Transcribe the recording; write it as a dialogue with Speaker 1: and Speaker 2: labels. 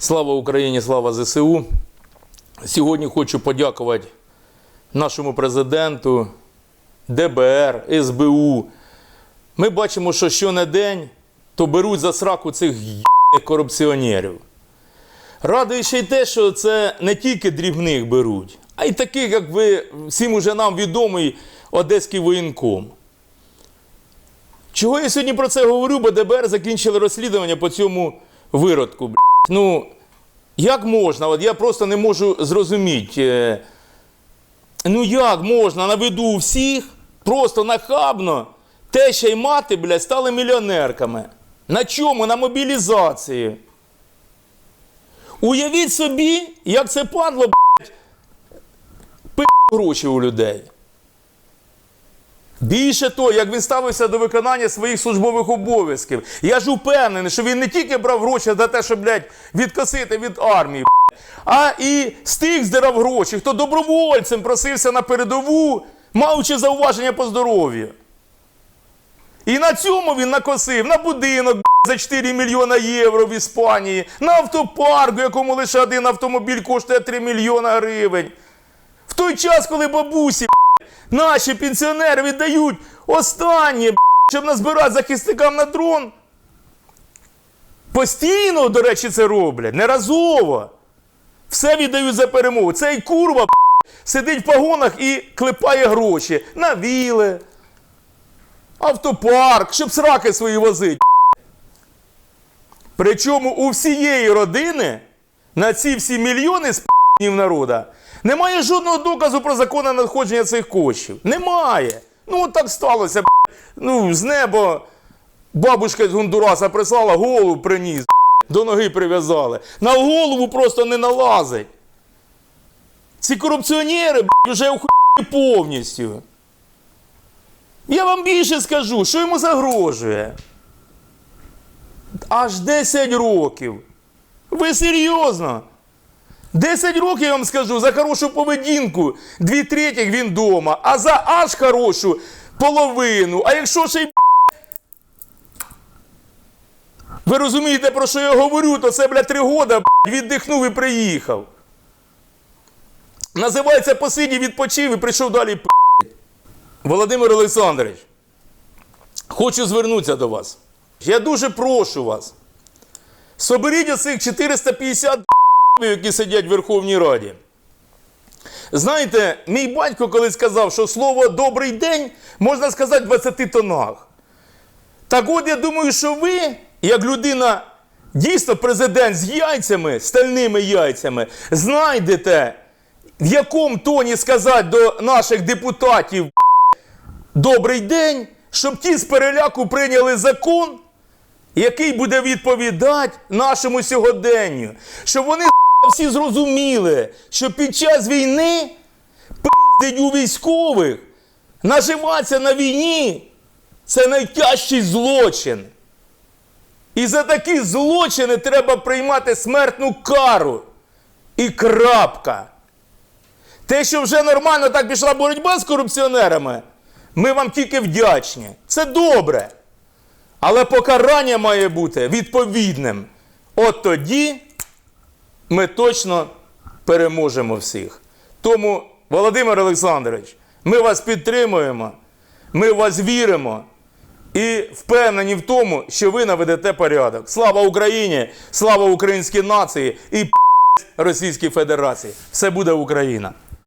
Speaker 1: Слава Україні, слава ЗСУ. Сьогодні хочу подякувати нашому президенту, ДБР, СБУ. Ми бачимо, що щонедень то беруть за сраку цих єбаних корупціонерів. Радує ще й те, що це не тільки дрібних беруть, а й таких, як ви всім уже нам відомий одеський воєнком. Чого я сьогодні про це говорю, бо ДБР закінчили розслідування по цьому виродку. Ну, як можна? От я просто не можу зрозуміти. е, Ну як можна на виду всіх просто нахабно теща й мати, блядь, стали мільйонерками. На чому? На мобілізації. Уявіть собі, як це падло, блядь, пи гроші у людей. Більше того, як він ставився до виконання своїх службових обов'язків. Я ж упевнений, що він не тільки брав гроші за те, щоб, блядь, відкосити від армії, а і з тих здирав гроші, хто добровольцем просився на передову, маючи зауваження по здоров'ю. І на цьому він накосив на будинок за 4 мільйона євро в Іспанії, на автопарк, у якому лише один автомобіль коштує 3 мільйона гривень. В той час, коли бабусі Наші пенсіонери віддають останнє, щоб назбирати захисникам на дрон. Постійно, до речі, це роблять, неразово. Все віддають за перемогу. Цей курва сидить в погонах і клепає гроші на віли, автопарк, щоб сраки свої возить. Причому у всієї родини на ці всі мільйони народа немає жодного доказу про законне надходження цих коштів. Немає. Ну от так сталося. б**. Ну, з неба бабушка з Гондураса прислала, голову приніс, б**, до ноги прив'язали. На голову просто не налазить. Ці корупціонери вже охуєли повністю. Я вам більше скажу, що йому загрожує. Аж 10 років. Ви серйозно? 10 років я вам скажу за хорошу поведінку, дві третіх він вдома, а за аж хорошу половину. А якщо ще й. Ви розумієте, про що я говорю, то це, бля, три года віддихнув і приїхав. Називається посидів, відпочив і прийшов далі. Володимир Олександрович, хочу звернутися до вас. Я дуже прошу вас. Соберіть оцих 450 які сидять в Верховній Раді. Знаєте, мій батько колись сказав, що слово добрий день можна сказати в 20 тонах. Так от я думаю, що ви, як людина, дійсно президент з яйцями, стальними яйцями, знайдете, в якому тоні сказати до наших депутатів добрий день, щоб ті з переляку прийняли закон, який буде відповідати нашому сьогоденню. Щоб вони всі зрозуміли, що під час війни пиздить у військових, наживатися на війні це найтяжчий злочин. І за такі злочини треба приймати смертну кару. І крапка. Те, що вже нормально так пішла боротьба з корупціонерами, ми вам тільки вдячні. Це добре. Але покарання має бути відповідним. От тоді ми точно переможемо всіх. Тому, Володимир Олександрович, ми вас підтримуємо, ми в вас віримо і впевнені в тому, що ви наведете порядок. Слава Україні! Слава українській нації і п*** Російській Федерації! Все буде Україна!